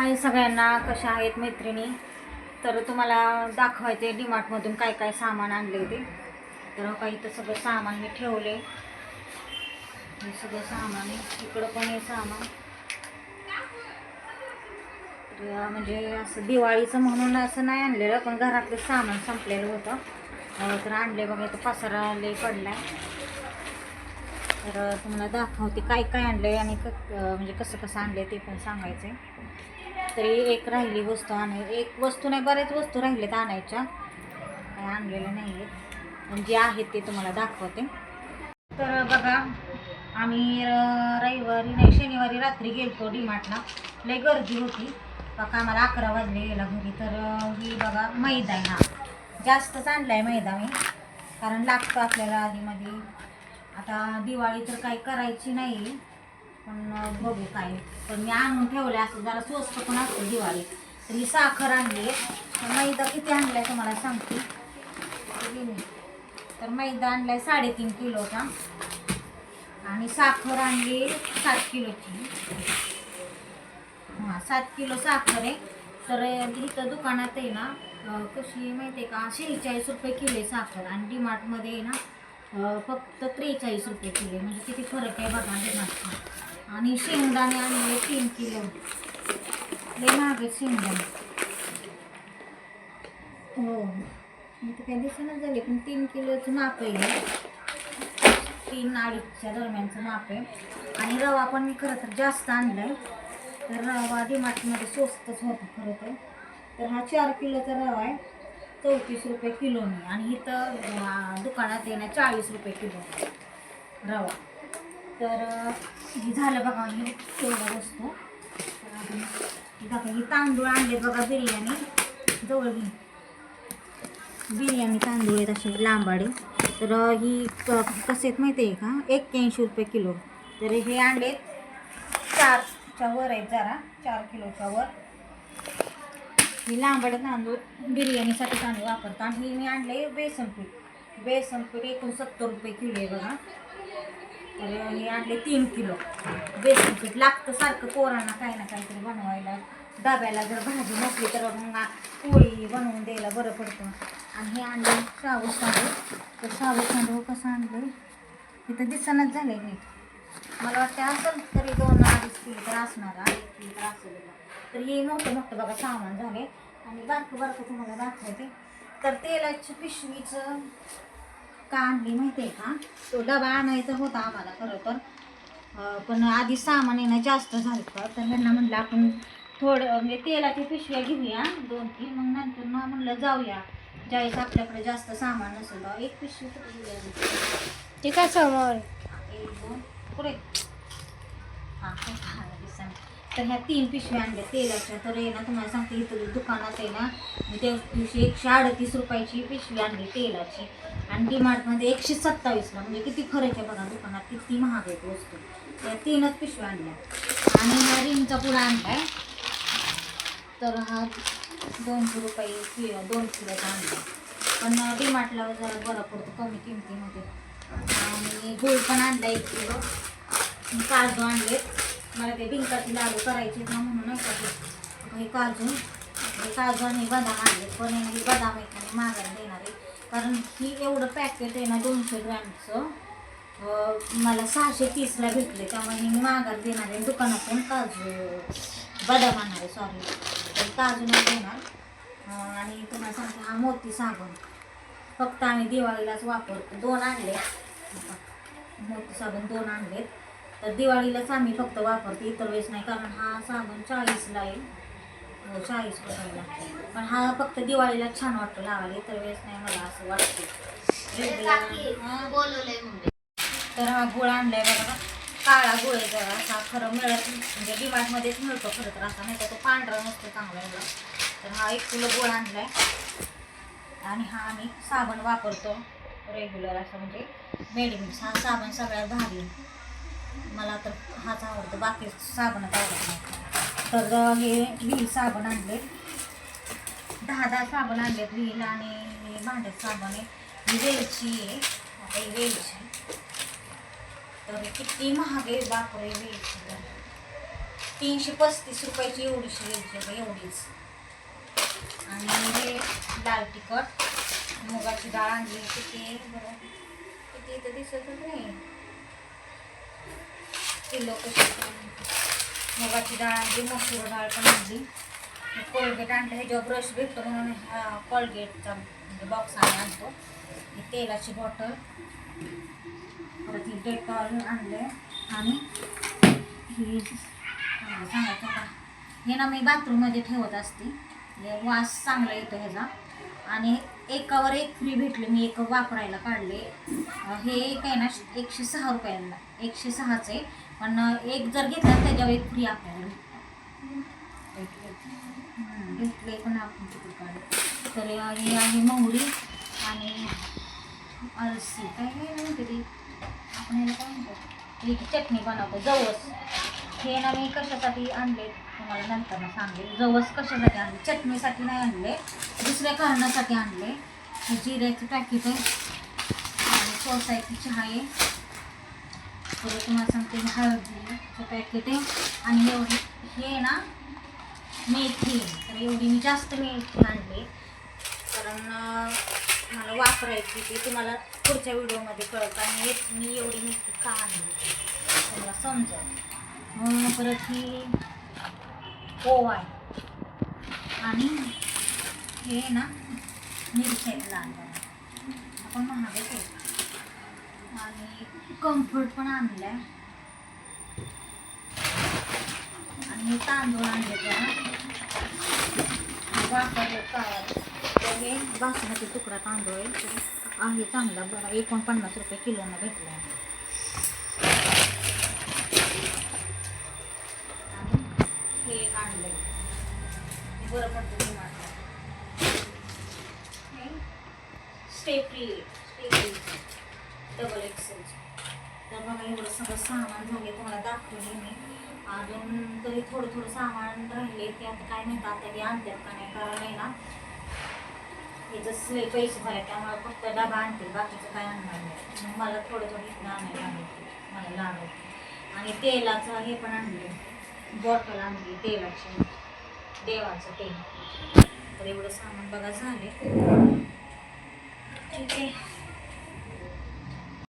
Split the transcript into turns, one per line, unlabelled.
हाय सगळ्यांना कशा आहेत मैत्रिणी? तर तुम्हाला दाखवायचे डीमार्टमधून काय काय सामान आणले ते तर हो, काही तर सगळं सामान मी ठेवले. हे सगळं सामान आहे इकडं पण हे सामान. तर म्हणजे असं दिवाळीचं म्हणून असं नाही आणलेलं पण घरातलं सामान संपलेलं होतं. तर आणले बघा इथं पसारा लई आहे तर तुम्हाला दाखवते काय काय आणलं आहे आणि क म्हणजे कसं कसं आणलंय ते पण सांगायचं आहे तरी एक राहिली वस्तू आणाय एक वस्तू नाही बरेच वस्तू राहिलेत आणायच्या. काय आणलेल्या नाही आहेत पण जे आहेत ते तुम्हाला दाखवते. तर बघा आम्ही र- रविवारी नाही शनिवारी रात्री गेलतो डीमार्टला. लय गर्दी होती. बघा आम्हाला अकरा वाजले गेला घरी. तर ही बघा मैदा आहे हा. जास्तच आणला आहे मैदा मी. कारण लागतो आपल्याला आधीमध्ये आता दिवाळी तर काही करायची नाही पण बघू काय. पण मी आणून ठेवलं असं जरा स्वस्त पण असतं दिवाळी. तर मी साखर आणली. तर मैदा किती आणलाय तुम्हाला सांगते. तर मैदा आणलाय साडेतीन किलोचा. आणि साखर आणली सात किलोची. हां सात किलो साखर आहे. तर इथं दुकानात आहे ना कशी माहिती आहे का शेहेचाळीस रुपये किलो आहे साखर. आणि डीमार्टमध्ये आहे ना फक्त त्रेचाळीस रुपये किलो. आहे. म्हणजे किती फरक आहे बघा डीमार्टचा आणि शेंगदाणे आणले तीन किलो. लय महाग शेंगदाणे. हो. इथं काही दिसेनच झाले पण तीन किलोचं माप आहे तीन अडीचच्या दरम्यानचं माप आहे. आणि रवा पण मी खरं तर जास्त आणलाय. तर रवा डिमाटमध्ये स्वस्तच होता खरं तर. तर हा चार किलोचा रवा आहे. चौतीस रुपये किलोनी आणि इथं दुकानात येणं चाळीस रुपये किलो. रवा. तर हे झालं बघा हे तेवढं वस्तू. बघा ही तांदूळ आणले बघा बिर्याणी. जवळ बिर्याणी तांदूळ आहेत असे लांबाडे. तर ही कसे आहेत माहिती आहे का? एक्क्याऐंशी रुपये किलो. तर हे आणलेत चारच्या वर आहेत जरा चार किलोच्या वर. ही लांबड तांदूळ बिर्याणीसाठी तांदूळ वापरतो. आणि मी आणले बेसन पीठ. बेसन पीठ एकोणसत्तर रुपये किलो आहे बघा. तर हे आणले तीन किलो. बेसन पीठ लागतं सारखं पोरांना काही ना काहीतरी बनवायला. डब्याला जर भाजी नसली तर मग पोळी बनवून द्यायला बरं पडतं. आणि हे आणले शाबू तांदूळ. तर शाबू तांदूळ कसं आणलं इथं दिसनच झाले आहे मला वाटतं असेल तरी दोन अडीच किलो तर असणार अडीच किलो तर असेल. तर हे मोठं मोठं बघा सामान झाले. आणि बारकं बारकं तुम्हाला दाखवते. तर तेलाची पिशवीचं का आणली माहिती आहे का? तो डबा आणायचा होता आम्हाला खरं तर. पण आधी सामान येणं जास्त झालं तर ह्यांना म्हणलं आपण थोडं म्हणजे तेलाची पिशव्या घेऊया दोन तीन. मग नंतर ना म्हणलं जाऊया. ज्यावेळेस आपल्याकडे जास्त सामान नसेल तेव्हा एक पिशवी
ठीक आहे? समोर?
एक दोन पुढे. हां तर ह्या तीन पिशव्या आणल्या तेलाच्या. तर आहे ना तुम्हाला सांगते इथं दुकानात आहे ना मी त्या दिवशी एकशे अडतीस रुपयाची पिशवी आणली तेलाची. आणि डीमार्टमध्ये एकशे सत्तावीसला म्हणजे किती खरंच आहे बघा दुकानात किती महाग आहेत वस्तू. त्या तीनच पिशव्या आणल्या. आणि हा रिंगचा पुडा आहे तर हा दोनशे रुपये कि दोन किलोचा आणला. पण डीमार्टला जरा बरं पडतो कमी किमतीमध्ये. आणि गुळ पण आणला एक किलो. काजू आणले मला ते डिंकाची लाडू करायचे ना म्हणून नाही का हे काजू हे काजू आणि बदाम आणले. पण आहे हे बदाम आहेत आणि मागायला देणार आहे. कारण ही एवढं पॅकेट आहे ना दोनशे ग्रॅमचं. मला सहाशे तीसला भेटले त्यामुळे मी मागायला देणार आहे. दुकानातून काजू बदाम आणणार आहे सॉरी काजू नाही देणार आणि तुम्हाला सांगते हा मोती साबण. फक्त आम्ही दिवाळीलाच वापरतो. दोन आणले मोती साबण दोन आणलेत. तर दिवाळीलाच आम्ही फक्त वापरतो इतर वेळेस नाही कारण हा साबण चाळीसला आहे. हो, चाळीस रुपयाला. पण हा फक्त दिवाळीला छान वाटतो लावायला इतर वेळेस नाही मला असं वाटतं. तर हा गुळ आणलाय बघा काळा गुळ आहे जरा असा खरं मिळत नाही. म्हणजे डिमार्टमध्येच मिळतो खरं तर असा नाही तर तो पांढरा नसतो चांगला एवढा. तर हा एक किलो गुळ आणलाय. आणि हा आम्ही साबण वापरतो. रेग्युलर असं म्हणजे मेडमिक्स हा साबण सगळ्यात भारी आहे. मला तर हाच आवडतो बाकी साबणच आवडत नाही. तर हे व्हील साबण आणले. दहा दहा साबण आणले व्हील आणि हे भांड्यात साबण आहे. वेलची आहे आता ही वेलची तर किती महाग आहे बापरे वेलची तीनशे पस्तीस रुपयाची एवढीशी वेलची आहे एवढीच. आणि हे लाल तिखट मुगाची डाळ आणली किती बरं? किती तर दिसतच नाही. किलो कशी मुगाची डाळ आणली मसूर डाळ पण आणली कोलगेट आणलं ह्याच्यावर ब्रश भेटतो म्हणून कोलगेटचा म्हणजे बॉक्स आम्ही आणतो. ही तेलाची बॉटल परत ही डेटॉल आणले आणि ही सांगायचं का? हे ना मी बाथरूममध्ये ठेवत असते. वास चांगला येतो ह्याचा. आणि एकावर एक फ्री भेटले मी एक वापरायला काढले. हे एक आहे ना एकशे सहा रुपयाला एकशे सहाचे आहे. पण एक जर घेतला त्याच्यावर एक फ्री आपल्याला भेटले घेतले पण आपण किती तर हे आहे मोहरी आणि अळशी काय हे म्हणते ती? आपण याला काय म्हणतो? ही चटणी बनवतो जवस. हे ना मी कशासाठी आणले? तुम्हाला नंतर ना सांगेल जवस कशासाठी आणले? चटणीसाठी नाही आणले. दुसऱ्या कारणासाठी आणले. जिऱ्याचे जिऱ्याचं पॅकेट आहे. आणि सोसायटी चहा आहे. परत तुम्हाला सांगते मी हळदीचं पॅकेट आहे आणि एवढी हे ना मेथी. तर एवढी मी जास्त मेथी आणली. कारण मला वापरायची ती तुम्हाला पुढच्या व्हिडिओमध्ये कळत आणि मी एवढी मेथी का आणली तुम्हाला समजेल. मग परत ही ओवा आहे आणि हे ना मिरच्या लागणार आपण महागच आहे आणि कम्फर्ट पण आणलं आहे आणि तांदूळ आणले जरा वापरले तर हे बासमती तुकडा तांदूळ आहे. चांगला बरा. एकोणपन्नास रुपये किलोनं भेटला आहे आणि हे एक बरं पडतं ते स्टेपली स्टेपली डबल एक्सेल तर बघा एवढं सगळं सामान झाले तुम्हाला दाखवले मी. अजून तरी थोडं थोडं सामान राहिले ते आता काय माहिती आता हे आणतात का नाही कारण आहे ना. हे जसं पैसे झाले त्यामुळे फक्त डबा आणतील बाकीचं काय आणणार नाही. मग मला थोडं थोडं इथं आणायला लागेल मला लागत आणि तेलाचं हे पण आणले बॉटल आणली तेलाची. देवाचं तेल. तर एवढं सामान बघा झाले ठीक आहे.